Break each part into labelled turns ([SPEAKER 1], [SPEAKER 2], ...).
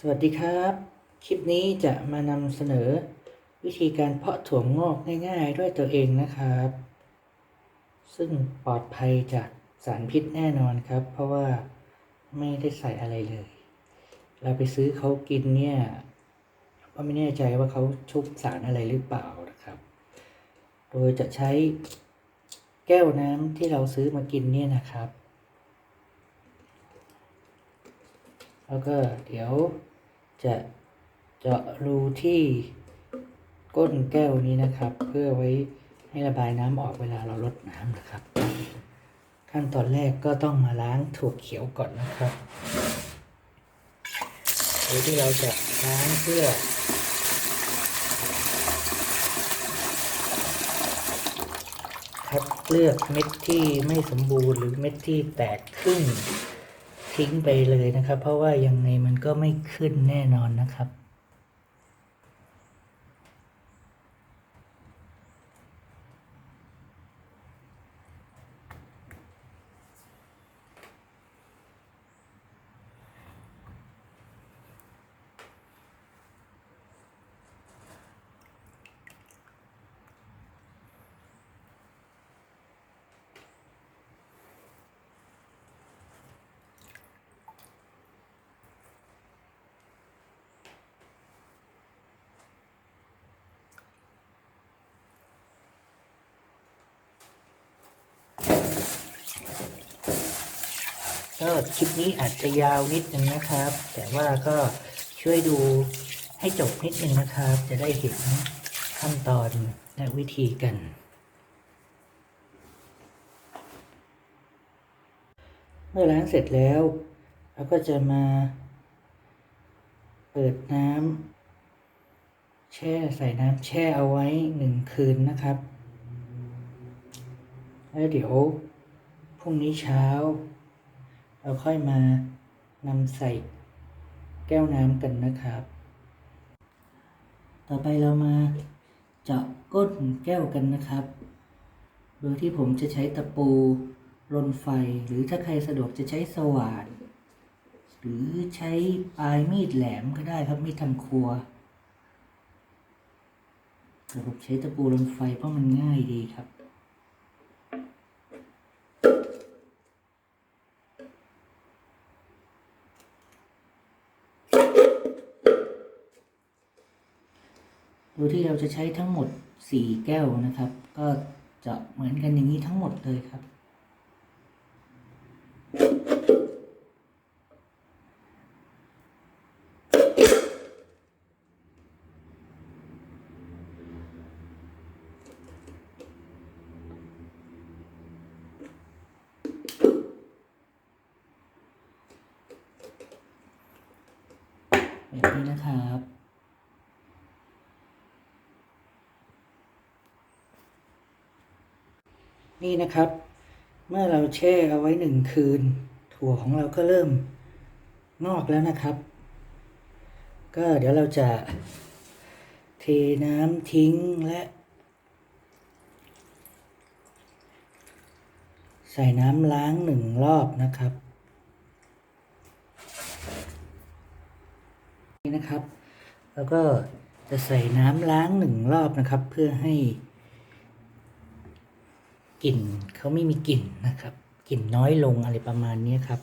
[SPEAKER 1] สวัสดีครับ คลิปนี้จะมานำเสนอ วิธีการเพาะถั่วงอกง่ายๆ ด้วยตัวเองนะครับ ซึ่งปลอดภัยจากสารพิษแน่นอนครับ เพราะว่าไม่ได้ใส่อะไรเลย เราไปซื้อเขากินเนี่ยก็ไม่แน่ใจว่าเขาชุบสารอะไรหรือเปล่านะครับ โดยจะใช้แก้วน้ำที่เราซื้อมากินเนี่ยนะครับ แล้วก็เดี๋ยวจะเจาะรูที่ก้นแก้วนี้นะครับ เพื่อไว้ให้ระบายน้ำออกเวลาเราลดน้ำนะครับ ขั้นตอนแรกก็ต้องมาล้างถั่วเขียวก่อนนะครับโดยที่เราจะล้างเพื่อคัดเลือกเม็ดที่ไม่สมบูรณ์หรือเม็ดที่แตกครึ่ง ทิ้งไปเลยนะครับ เพราะว่ายังไงมันก็ไม่ขึ้นแน่นอนนะครับ ก็คลิปนี้อาจจะยาวนิดนึงนะครับ แต่ว่าก็ช่วยดูให้จบนิดนึงนะครับ จะได้เห็นขั้นตอนและวิธีกัน เมื่อล้างเสร็จแล้วเราก็จะมา เปิดน้ำแช่ใส่น้ำแช่เอาไว้หนึ่งคืนนะครับแล้วเดี๋ยวพรุ่งนี้เช้า เราค่อยมานำใส่แก้วน้ำกันนะครับ ต่อไปเรามาเจาะก้นแก้วกันนะครับ โดยที่ผมจะใช้ตะปูรนไฟหรือถ้าใครสะดวกจะใช้สว่าน หรือใช้ปลายมีดแหลมก็ได้ครับมีดทำครัวแต่ผมใช้ตะปูรนไฟเพราะมันง่ายดีครับ โดยที่เราจะใช้ทั้งหมด 4 แก้วนะครับ ก็จะเหมือนกันอย่างนี้ทั้งหมดเลยครับ แบบนี้นะครับ นี่นะครับ เมื่อเราแช่เอาไว้หนึ่งคืน ถั่วของเราก็เริ่มงอกแล้วนะครับ ก็เดี๋ยวเราจะเทน้ำทิ้งและ ใส่น้ำล้างหนึ่งรอบนะครับ นี่นะครับ แล้วก็จะใส่น้ำล้างหนึ่งรอบนะครับ เพื่อให้ กลิ่นเขาไม่มีกลิ่นนะครับกลิ่นน้อยลงอะไรประมาณนี้ครับ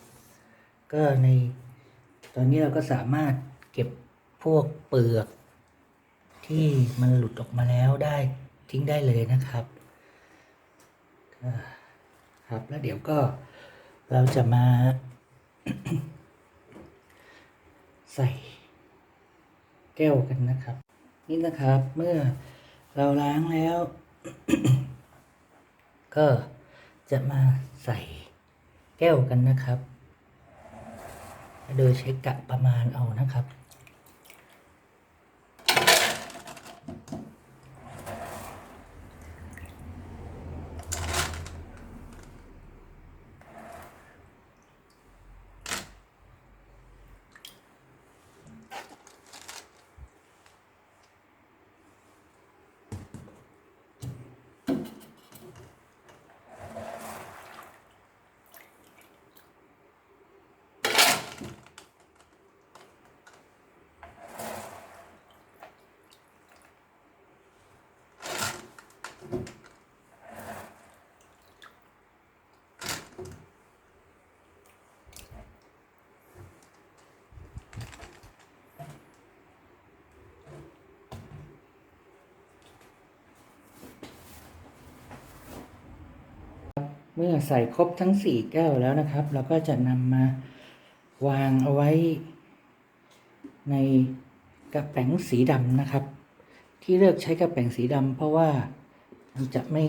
[SPEAKER 1] ก็ในตอนนี้เราก็สามารถเก็บพวกเปลือก ที่มันหลุดออกมาแล้วได้ทิ้งได้เลยนะครับครับแล้วเดี๋ยวก็เราจะมา ใส่แก้วกันนะครับ นี่นะครับเมื่อเราล้างแล้ว ก็จะมาใส่แก้วกันนะครับ โดยใช้กะประมาณเอานะครับ น มื่อใส่ครบทั้งสี่แก้วแล้วนะครับ เราก็จะนำมาวางเอาไว้ ในกระแป๋งสีดำนะครับ ที่เลือกใช้กระแป๋งสีดำเพราะว่ามันจะไม่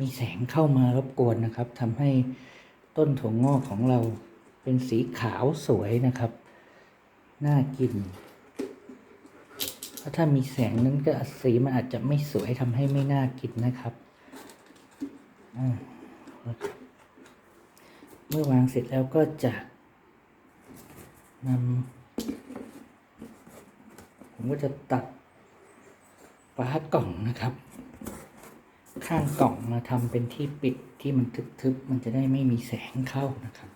[SPEAKER 1] มีแสงเข้ามารบกวนนะครับทำให้ต้นถั่วงอกของเราเป็นสีขาวสวยนะครับ น่ากินเพราะถ้ามีแสงนั้นก็สีมันอาจจะไม่สวยทำให้ไม่น่ากินนะครับ อ่า เมื่อวางเสร็จแล้วก็จะนำผมก็จะตัดฝากล่องนะครับ ข้างกล่องมาทำเป็นที่ปิดที่มันทึบๆ มันจะได้ไม่มีแสงเข้านะครับ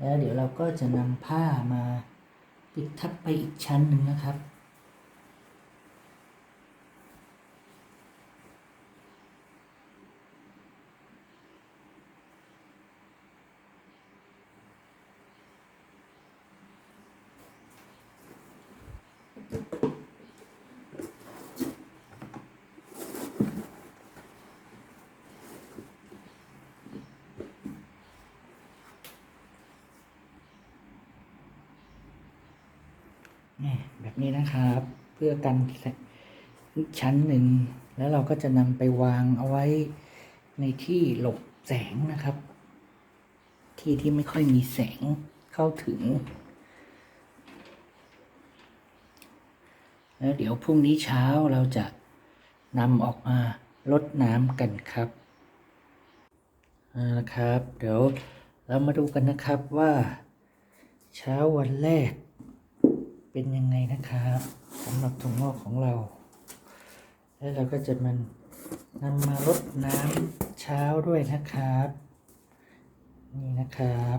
[SPEAKER 1] แล้วเดี๋ยวเราก็จะนำผ้ามาปิดทับไปอีกชั้นหนึ่งนะครับ นี่ แบบนี้นะครับ เพื่อกันชั้นหนึ่ง แล้วเราก็จะนำไปวางเอาไว้ในที่หลบแสงนะครับ ที่ที่ไม่ค่อยมีแสงเข้าถึง แล้วเดี๋ยวพรุ่งนี้เช้าเราจะนำออกมาลดน้ำกันครับเอาละครับ เดี๋ยวเรามาดูกันนะครับว่า เช้าวันแรก เป็นยังไงนะครับสำหรับถั่วงอกของเรา แล้วเราก็จะมันนำมารดน้ำเช้าด้วยนะครับ นี่นะครับ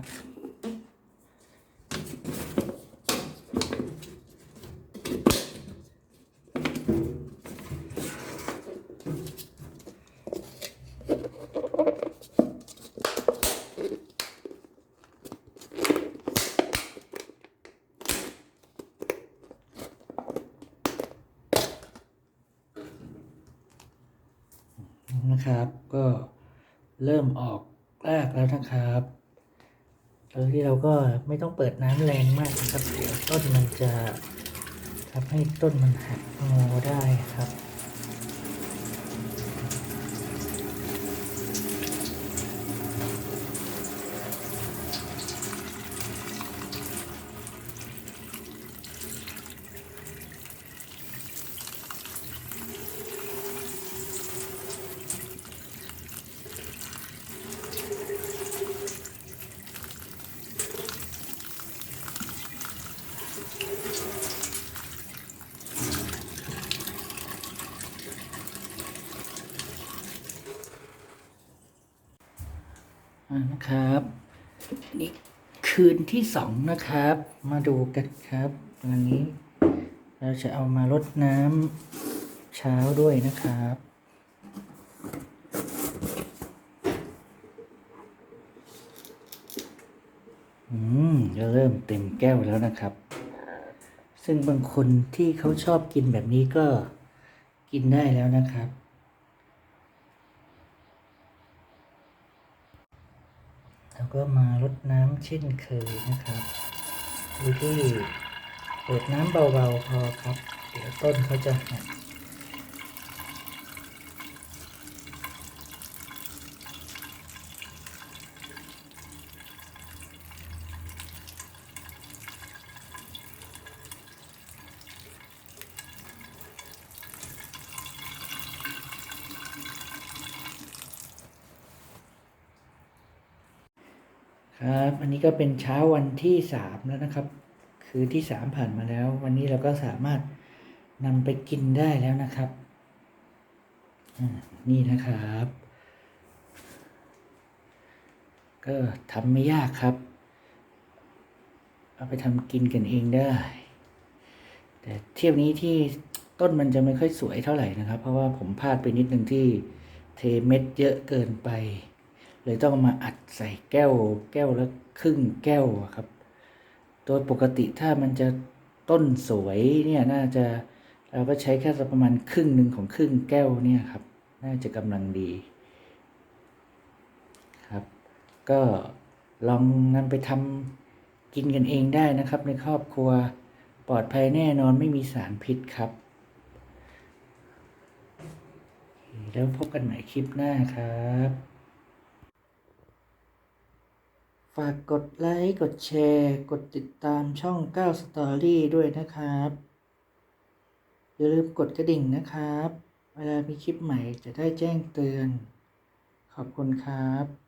[SPEAKER 1] นะครับ ก็เริ่มออกรากแล้วนะครับโดยที่เราก็ไม่ต้องเปิดน้ำแรงมากนะครับเดี๋ยวต้นมันจะทำให้ต้นมันหักงอได้ครับ นะครับ นี่คืนที่สองนะครับ มาดูกันครับวันนี้ เราจะเอามารดน้ำเช้าด้วยนะครับอืมจะเริ่มเต็มแก้วแล้วนะครับ ซึ่งบางคนที่เขาชอบกินแบบนี้ก็กินได้แล้วนะครับ แล้ว ก็มารดน้ำเช่นเคยนะครับดูที่เปิดน้ำเบาๆพอครับ เดี๋ยวต้นเขาจะหัก ครับอันนี้ก็เป็นเช้าวันที่สามแล้วนะครับ คือที่สามผ่านมาแล้ว วันนี้เราก็สามารถนำไปกินได้แล้วนะครับนี่นะครับ ก็ทำไม่ยากครับ เอเอาไปทำกินกันเองได้ แต่เที่ยวนี้ที่ต้นมันจะไม่ค่อยสวยเท่าไหร่นะครับ เพราะว่าผมพลาดไปนิดนึงที่เทเม็ดเยอะเกินไป เลยต้องมาอัดใส่แก้วแก้วละครึ่งแก้วครับ โดยปกติถ้ามันจะต้นสวยเนี่ยน่าจะเราก็ใช้แค่ประมาณครึ่งหนึ่งของครึ่งแก้วเนี่ยครับ น่าจะกำลังดีครับ ก็ลองนำไปทำกินกันเองได้นะครับ ในครอบครัวปลอดภัยแน่นอนไม่มีสารพิษครับ แล้วพบกันใหม่คลิปหน้าครับ ฝากกดไลค์ กดแชร์ กดติดตามช่อง 9 Story ด้วยนะครับ อย่าลืมกดกระดิ่งนะครับ เวลามีคลิปใหม่จะได้แจ้งเตือน ขอบคุณครับ